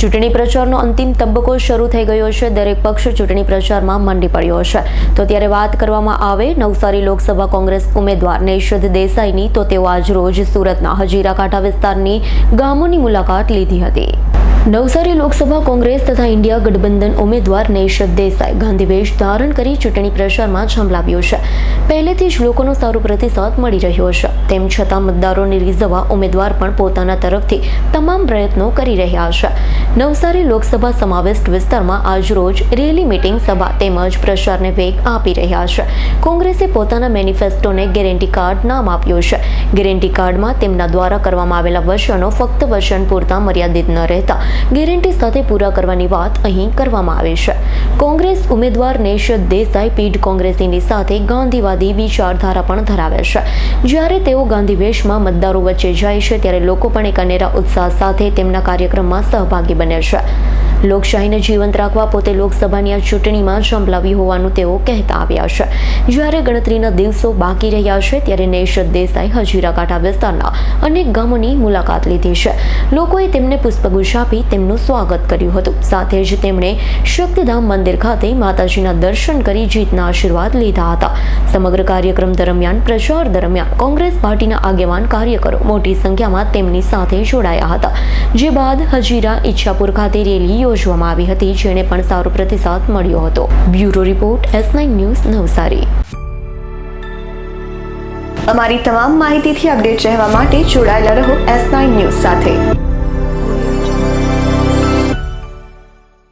ચૂંટણી પ્રચારનો અંતિમ તબક્કો શરૂ થઈ ગયો છે. દરેક પક્ષ ચૂંટણી પ્રચારમાં મંડી પડ્યો છે. તો ત્યારે વાત કરવામાં આવે નવસારી લોકસભા કોંગ્રેસ ઉમેદવાર નૈષદ દેસાઈની, તો તેઓ આજરોજ સુરતના હજીરા કાંઠા વિસ્તારની ગામોની મુલાકાત લીધી હતી. નવસારી લોકસભા કોંગ્રેસ તથા ઇન્ડિયા ગઠબંધન ઉમેદવાર નૈશદ દેસાઈ ગાંધીવેશ ધારણ કરી ચૂંટણી પ્રચારમાં ઝંપલાવ્યો છે. પહેલેથી જ લોકોનો સારો પ્રતિસાદ મળી રહ્યો છે. તેમ છતાં મતદારોને રીઝવવા ઉમેદવાર પણ પોતાના તરફથી તમામ પ્રયત્નો કરી રહ્યા છે. નવસારી લોકસભા સમાવિષ્ટ વિસ્તારમાં આજરોજ રેલી મિટિંગ સભા તેમજ પ્રચારને વેગ આપી રહ્યા છે. કોંગ્રેસે પોતાના મેનિફેસ્ટોને ગેરંટી કાર્ડ નામ આપ્યું છે. ગેરંટી કાર્ડમાં તેમના દ્વારા કરવામાં આવેલા વચનો ફક્ત વચન પૂરતા મર્યાદિત ન રહેતા. ગેરંટી સાથે પૂરા કરવાની વાત અહીં કરવામાં આવી છે. કોંગ્રેસ ઉમેદવાર નેશદ દેસાઈ પીઢ કોંગ્રેસીની સાથે ગાંધીવાદી વિચારધારા પણ ધરાવે છે. જ્યારે તેઓ ગાંધીવેશમાં મતદારો વચ્ચે જાય છે, ત્યારે લોકો પણ એક અનેરા ઉત્સાહ સાથે તેમના કાર્યક્રમમાં સહભાગી બને છે. લોકશાહીને જીવંત રાખવા પોતે લોકસભાની આ ચૂંટણીમાં ઝંપલાવી હોવાનું તેઓ કહેતા આવ્યા છે. જ્યારે ગણતરીના દિવસો બાકી રહ્યા છે, ત્યારે નેશદ દેસાઈ હજીરા કાંઠા વિસ્તારના અનેક ગામોની મુલાકાત લીધી છે. લોકોએ તેમને પુષ્પગુચ્છ આપી તેમનું સ્વાગત કર્યું હતું. સાથે જ તેમણે શક્તિધામ મંદિર ખાતે માતાજીના દર્શન કરી જીતના આશીર્વાદ લીધા હતા. સમગ્ર કાર્યક્રમ દરમિયાન પ્રચાર દરમિયાન કોંગ્રેસ પાર્ટીના આગેવાન કાર્યકરો મોટી સંખ્યામાં તેમની સાથે જોડાયા હતા. જે બાદ હજીરા ઈચ્છાપુર ખાતે રેલી યોજવામાં આવી હતી જેને પણ સારો પ્રતિસાદ મળ્યો હતો. Bureau report, S nine news, Navsari. અમારી તમામ માહિતીથી અપડેટ રહેવા માટે જોડાયેલા રહો એસ નાઇન ન્યૂઝ સાથે.